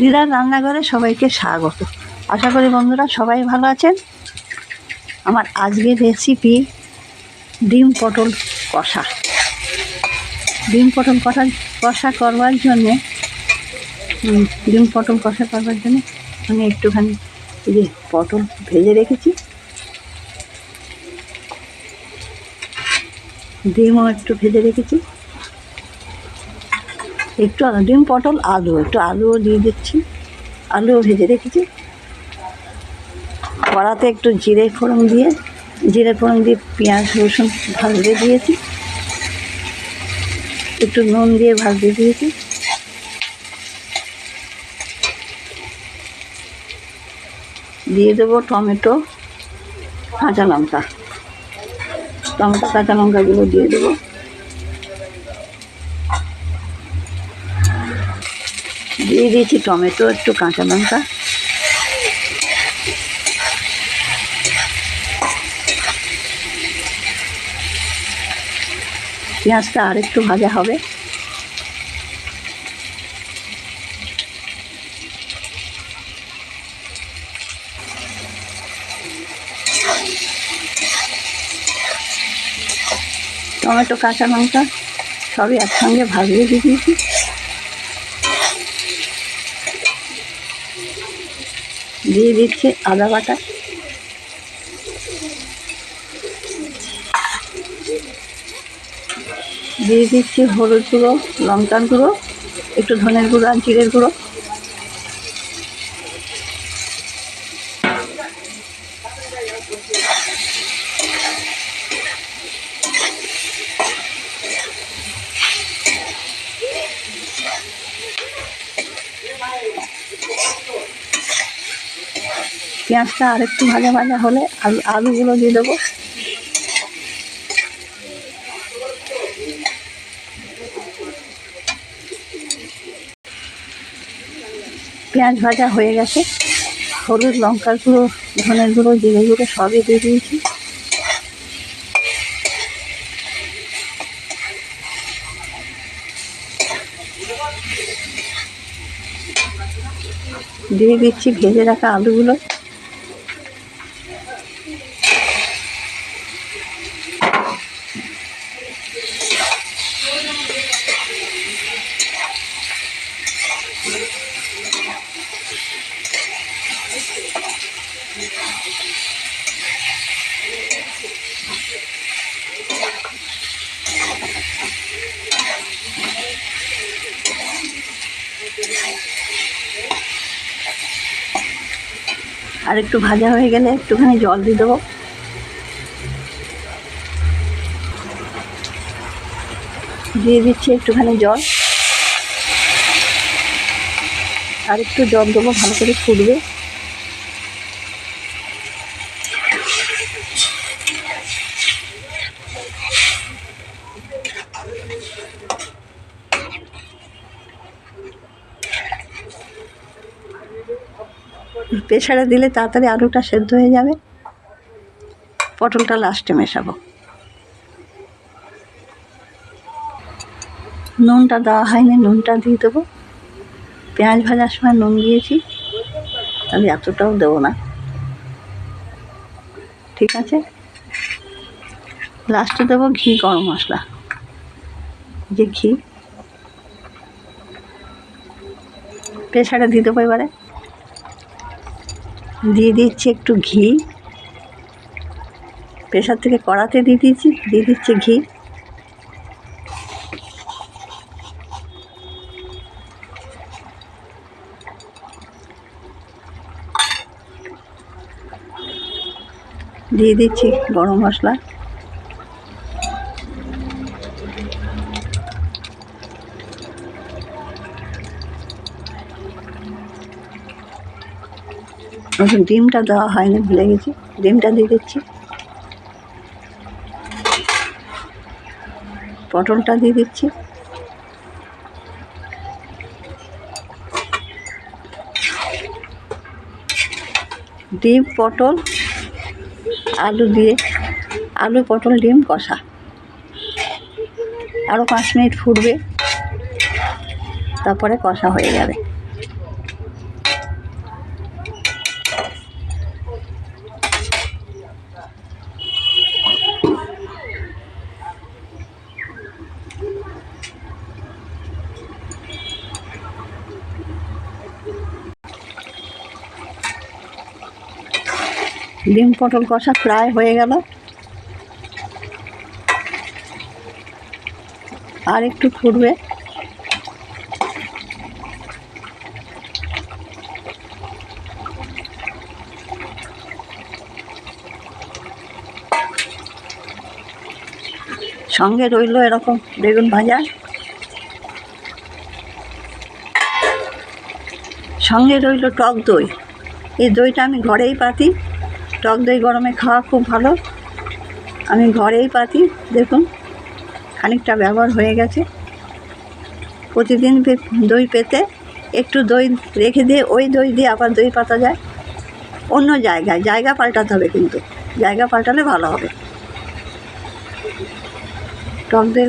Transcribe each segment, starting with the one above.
দিদার রান্নাঘরে সবাইকে স্বাগত। আশা করি বন্ধুরা সবাই ভালো আছেন। আমার আজকের রেসিপি ডিম পটল কষা। ডিম পটল কষা কষা করবার জন্যে ডিম পটল কষা করবার জন্য আমি একটুখানি যে পটল ভেজে রেখেছি। ডিমও একটু ভেজে রেখেছি। একটু ডিম, পটল, আলু, একটু আলুও দিয়ে দিচ্ছি। আলুও ভেজে রেখেছি। কড়াতে একটু জিরে ফোড়ন দিয়ে, জিরে ফোড়ন দিয়ে পেঁয়াজ, রসুন ভাজতে দিয়েছি। একটু নুন দিয়ে ভাজতে দিয়েছি। দিয়ে দেবো টমেটো, কাঁচা লঙ্কা। টমেটো, কাঁচা লঙ্কাগুলো দিয়ে দেবো। দিয়ে দিয়েছি টমেটো, একটু কাঁচা লঙ্কা। পেঁয়াজটা আর একটু ভাজা হবে। টমেটো, কাঁচা লঙ্কা সবই একসঙ্গে ভাজিয়ে দিয়ে দিয়েছি। দিয়ে দিচ্ছি আদা বাটা। দিয়ে দিচ্ছি হলুদ গুঁড়ো লঙ্কার গুঁড়ো, একটু ধনের গুঁড়ো আর জিরের গুঁড়ো। পেঁয়াজটা আর একটু ভাজা ভাজা হলে আমি আলুগুলো দিয়ে দেবো। পেঁয়াজ ভাজা হয়ে গেছে। হলুদ লঙ্কার গুঁড়ো, ধনের গুঁড়ো, জিরে গুঁড়ো সবই দিয়ে দিয়েছি। দিয়ে দিচ্ছি ভেজে রাখা আলুগুলো। আর একটু ভাজা হয়ে গেলে একটুখানি জল দিয়ে দেবো। দিয়ে দিচ্ছি একটুখানি জল। আর একটু জল দেবো, ভালো করে ফুটবে। প্রেশারে দিলে তাড়াতাড়ি আলুটা সেদ্ধ হয়ে যাবে। পটলটা লাস্টে মেশাবো। নুনটা দেওয়া হয়নি, নুনটা দিয়ে দেবো। পেঁয়াজ ভাজার সময় নুন দিয়েছি। তাহলে এতটাও দেবো না। ঠিক আছে? লাস্টে দেবো ঘি, গরম মশলা। যে ঘি। প্রেশারে দিয়ে দেবো এবারে। দিয়ে দিচ্ছি একটু ঘি। প্রেশার থেকে কড়াতে দিয়ে দিচ্ছি দিয়ে দিচ্ছি ঘি। দিয়ে দিচ্ছি গরম মশলা। নতুন ডিমটা দেওয়া হয়নি, ভুলে গেছি। ডিমটা দিয়ে দিচ্ছি। পটলটা দিয়ে দিচ্ছি। ডিম, পটল, আলু দিয়ে, আলু, পটল, ডিম, কষা। আরও পাঁচ মিনিট ফুটবে, তারপরে কষা হয়ে যাবে। ডিম পটল কষা প্রায় হয়ে গেল। আর একটু ফুটবে। সঙ্গে রইল এরকম বেগুন ভাজা। সঙ্গে রইল টক দই। এই দইটা আমি ঘরেই পাতি। টক দই গরমে খাওয়া খুব ভালো। আমি ঘরেই পাতি, দেখুন, খানিকটা ব্যবহার হয়ে গেছে। প্রতিদিন দই পেতে একটু দই রেখে দিয়ে, ওই দই দিয়ে আবার দই পাতা যায়। অন্য জায়গায়, জায়গা পাল্টাতে হবে কিন্তু, জায়গা পাল্টালে ভালো হবে। টক দই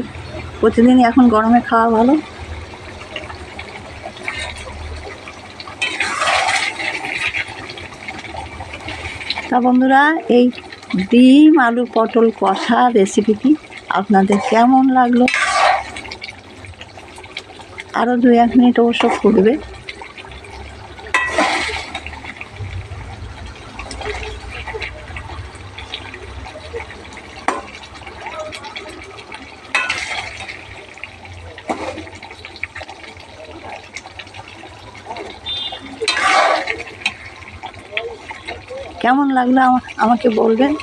প্রতিদিনই এখন গরমে খাওয়া ভালো। তা বন্ধুরা, এই ডিম আলু পটল কষা রেসিপিটি আপনাদের কেমন লাগল? আরও দু এক মিনিট অবশ্য ফুটবে কেমন লাগল আমা- আমাকে বলবেন।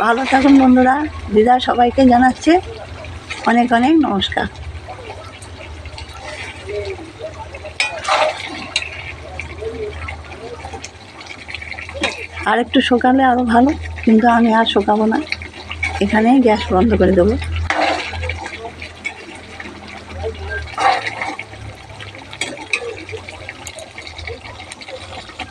ভালো থাকুন বন্ধুরা। দিদা সবাইকে জানাচ্ছে। অনেক অনেক নমস্কার। আর একটু শোকালে আরও ভালো, কিন্তু আমি আর শোকাবো না। এখানেই গ্যাস বন্ধ করে দেবো।